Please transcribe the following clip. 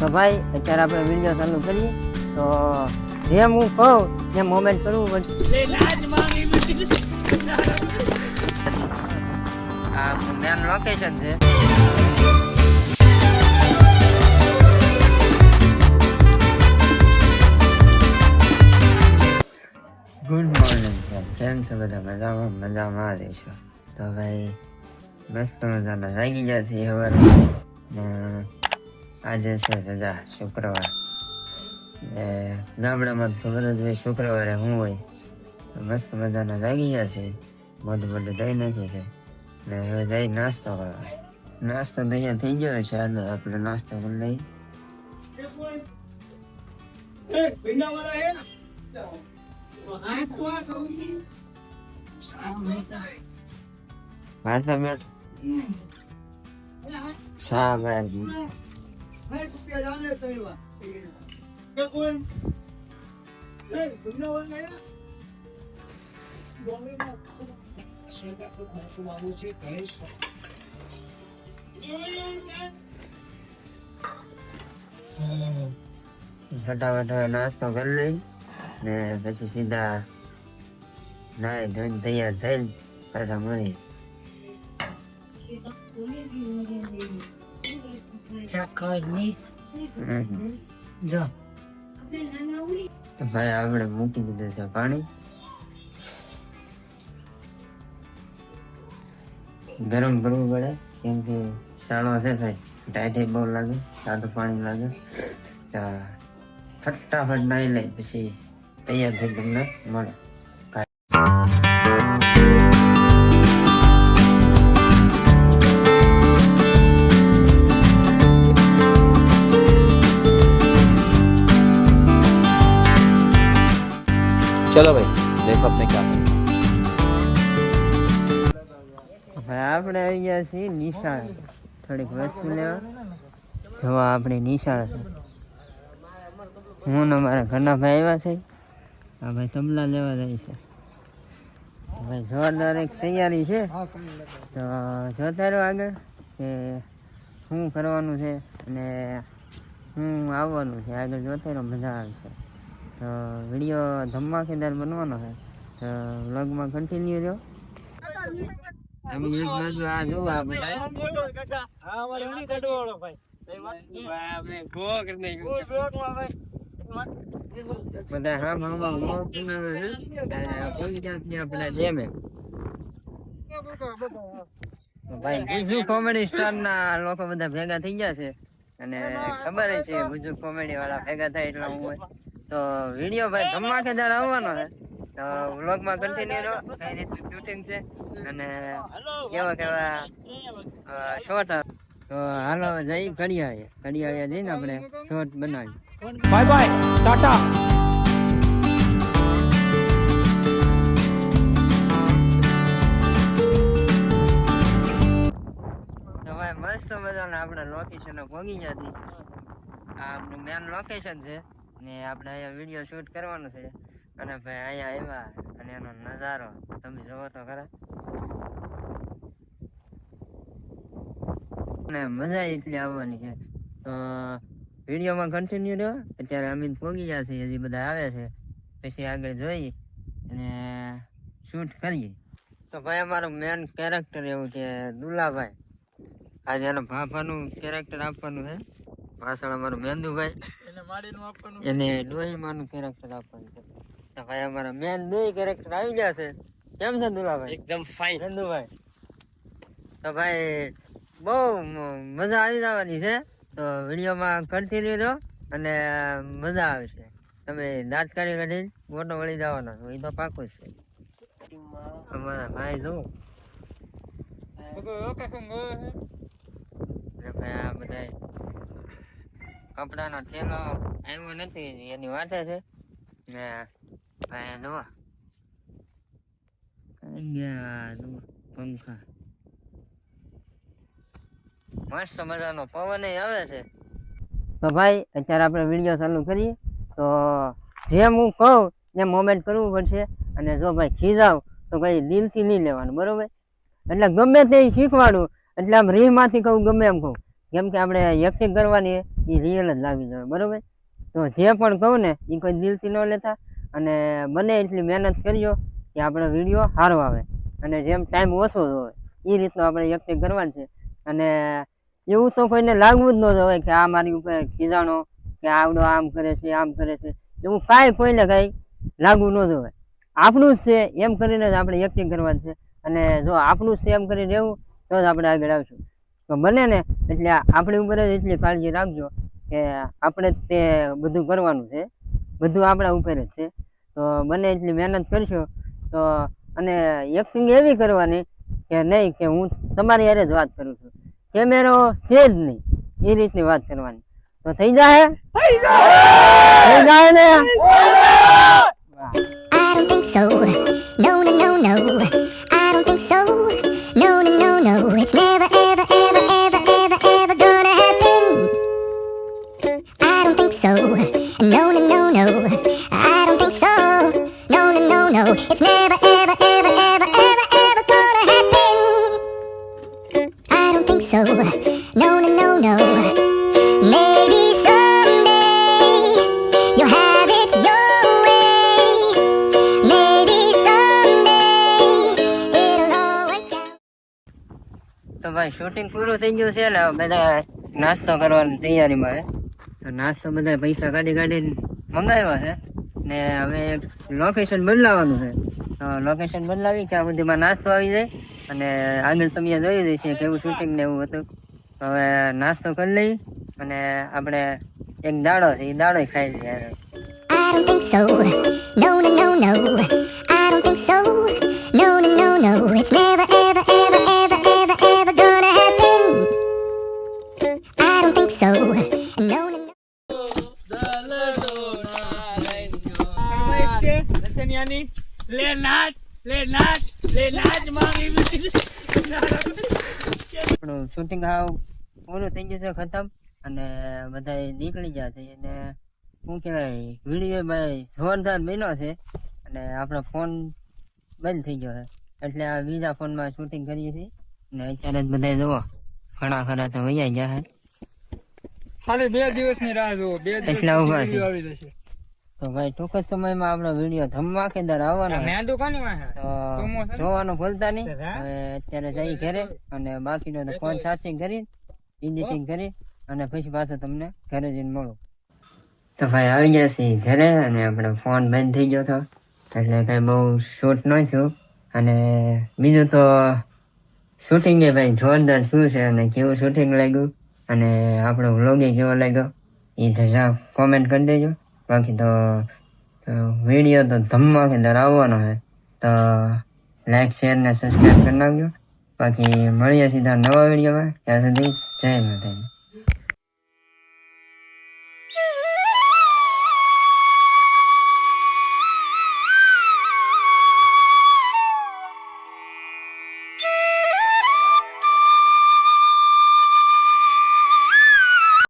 તો ભાઈ, અત્યારે આપણે વીડિયો ચાલુ કરીએ. તો જેમ હું કહું, એમ મોમેન્ટ કરવું પડશે. આ મેન લોકેશન છે. ગુડ મોર્નિંગ કેમ છો બધા? મજામાં? મજામાં રહેશો તો ભાઈ, મસ્ત મજાના. જાગી ગયા છે ને આજે છે દાદા શુક્રવાર. ને ગામડામાં તો ખબર જ હોય શુક્રવારે શું હોય મસ્ત મજાના જાગી ગયા છે. મોઢું મોઢું દઈ નાખ્યું છે. ને હવે જઈ નાસ્તો કરવા. નાસ્તો તો અહીંયા થઈ ગયો છે આજે આપણે નાસ્તો કરી લઈએ માથા મેળ શા ભાઈ ફટાફટ હવે નાસ્તો કરી લઈ ને પછી સીધા નાય ધોઈને તૈયાર થઈને પાછા મળી ભાઈ આપણે મૂકી દીધું છે પાણી. ગરમ કરવું પડે કેમ કે શાળો છે ભાઈ. ટાઈટે બહુ લાગે. સાદું પાણી લાગે. ફટાફટ નાઈ લઈ પછી તૈયાર થઈ તમને મળે. ચલો ભાઈ, દેખો આપણે ક્યાં આપણે આવી ગયા છીએ નિશાળ. થોડીક વસ્તુ લેવા. જોવા આપણે નિશાળ છે. હું ને મારા ઘરના ભાઈ આવ્યા છે. આ ભાઈ તબલા લેવા જાય છે. ભાઈ, જોરદાર એક તૈયારી છે. તો જોતા રહો આગળ કે શું કરવાનું છે અને હું આવવાનું છે. આગળ જોતા રહો મજા આવશે. તો વીડિયો ધમાકેદાર બનવાનો છે. તો વ્લોગમાં કન્ટિન્યુ રહ્યો. તમે આ જો આ બધા? બધા ક્યાંથી આપણા જેમે ભાઈ બીજું કોમેડી સ્ટારના લોકો બધા ભેગા થઈ ગયા છે. અને ખબર છે બીજું કોમેડી વાળા ભેગા થાય એટલે હું તો વીડિયો ભાઈ ધમાકેદાર આવવાનો છે. તો વ્લોગમાં કન્ટિન્યુ રહો. કઈ રીતનું શૂટિંગ છે. અને કેવા કેવા શોર્ટ તો હાલો જઈ ઘડિયાળે. ઘડિયાળે જઈને આપણે શોર્ટ બનાવી. બાય બાય ટાટા મસ્ત મજાના આપણે લોકેશન પહોંચી જતી આ આપણું મેન લોકેશન છે. ને આપણે અહીંયા વીડિયો શૂટ કરવાનો છે. અને ભાઈ અહીંયા આવ્યા અને એનો નજારો, તમે જોવો તો ખરા. અને મજા એટલી આવવાની છે. તો વિડીયોમાં કન્ટિન્યુ રહ્યો. અત્યારે અમિત પહોંચી ગયા છે, હજી બધા આવે છે. પછી આગળ જોઈ અને શૂટ કરીએ. તો ભાઈ અમારું મેન કેરેક્ટર એવું કે દુલાભાઈ. આજે એના ભાભાનું કેરેક્ટર આપવાનું છે. વાસણ અમારું મેંદુભાઈ એને ડોહીમાં નું કેરેક્ટર આપવાનું છે. ભાઈ અમારા મેન દોહી કેરેક્ટર આવી ગયા છે. કેમ છે દુલાભાઈ? એકદમ ફાઇન મેંદુભાઈ. તો ભાઈ બહુ મજા આવી જવાની છે. તો વિડીયોમાં કન્ટિન્યુ રહો અને મજા આવશે. તમે દાંત કાઢી કાઢીને મોટો વળી જવાનો એ તો પાકું છે. અમારા ભાઈ જો. બધા કપડાનો થેલો આવ્યો નથી, એની વાટે છે. ને ભાઈ જુઓ કઈ ગયા જુઓ પંખા. મસ્ત મજાનો પવન આવે છે. તો ભાઈ, અત્યારે આપણે વીડિયો ચાલુ કરીએ. તો જેમ હું કહું, એમ મોમેન્ટ કરવું પડશે. અને જો ભાઈ ખીજાવ, તો કઈ દિલથી નહીં લેવાનું, બરોબર? એટલે ગમે તે શીખવાડું. એટલે આમ રીહમાંથી કહું, ગમે એમ કહું. કેમ કે આપણે એક્ટિંગ કરવાની એ રિયલ જ લાગી જાય બરાબર? તો જે પણ કહું ને એ કોઈ દિલથી ન લેતા અને બને એટલી મહેનત કરીએ કે આપણો વીડિયો સારો આવે. અને જેમ ટાઈમ ઓછો હોય એ રીતનો આપણે વ્યક્તિ કરવાનું છે. અને એવું તો કોઈને લાગવું જ ન જોઈએ કે આ મારી ઉપર ખીજાણો, કે આવડો આમ કરે છે, આમ કરે છે. એવું કાંઈ કોઈને કાંઈ લાગવું ન જોઈએ આપણું જ છે, એમ કરીને જ આપણે એક્ટિંગ કરવાનું છે. અને જો આપણું જ છે, એમ કરીને રહેવું, તો જ આપણે આગળ આવશું. તો બને ને એટલે આપણી ઉપર જ એટલી કાળજી રાખજો કે આપણે જ તે બધું કરવાનું છે. બધું આપણા ઉપર જ છે. તો બને એટલી મહેનત કરશો તો અને એક્ટિંગ એવી કરવાની કે નહીં કે હું તમારી યારે જ વાત કરું છું. કેમેરો છે જ નહીં એ રીતની વાત કરવાની. તો થઈ જાય થઈ જાય ને? I don't think so. No, no, no. It's never, ever, ever, ever, ever, ever gonna happen. I don't think so. No, no, no, no. Maybe someday you'll have it your way. Maybe someday it'll all work out. તો ભાઈ shooting પૂરું થઈ ગયું છે ને બધા નાસ્તો કરવાની તૈયારીમાં છે તો નાસ્તો બધા પૈસા કાઢી કાઢીને મંગાવ્યા છે ને હવે લોકેશન બદલાવાનું છે લોકેશન બદલાવી ત્યાં સુધીમાં નાસ્તો આવી જાય અને આગળ તમે જોઈ દઈશું કેવું શૂટિંગ ને એવું હતું હવે નાસ્તો કરી લઈ અને આપણે એક દાડો છે એ દાડો ખાઈ લઈએ I. No, no, no, no. I don't think so. No, no, no, no. It's never, shooting હાવ પૂરું થઈ ગયું છે ખતમ. અને બધા નીકળી ગયા છે. અને શું કહેવાય વીડિયો ભાઈ જોરદાર બન્યો છે. અને આપણો ફોન બંધ થઈ ગયો છે. એટલે આ બીજા ફોનમાં શૂટિંગ કરીએ છીએ. અને અત્યારે જ બધા જુઓ ઘણા ખરા તો વૈયા ગયા છે. ખાલી બે દિવસની રાહ જુઓ. બે દિવસ આવી જશે. તો ભાઈ ટૂંક જ સમયમાં આપણો વીડિયો ધમાકેદાર આવવાનો જોવાનું ભૂલતા નહીં. હવે અત્યારે જઈ ઘરે અને બાકીનો તો ફોન ચાર્જિંગ કરી એડિટિંગ કરી અને પછી પાછો તમને ઘરે જઈને મળું. તો ભાઈ આવી ગયા છે ઘરે અને આપણે ફોન બંધ થઈ ગયો હતો. એટલે કઈ બહુ શૂટ ન થયું. અને બીજું તો શૂટિંગ એ ભાઈ જોરદાર શું છે અને કેવું શૂટિંગ લાગ્યું. અને આપણો વ્લોગ કેવો લાગ્યો એ તો કોમેન્ટ કરી દેજો. બાકી તો વીડિયો તો ધમાકેદાર આવવાનો છે. તો લાઈક શેર ને સબસ્ક્રાઈબ કરી નાખજો. બાકી મળીએ સીધા નવા વિડીયોમાં ત્યાં સુધી જય માતાજી.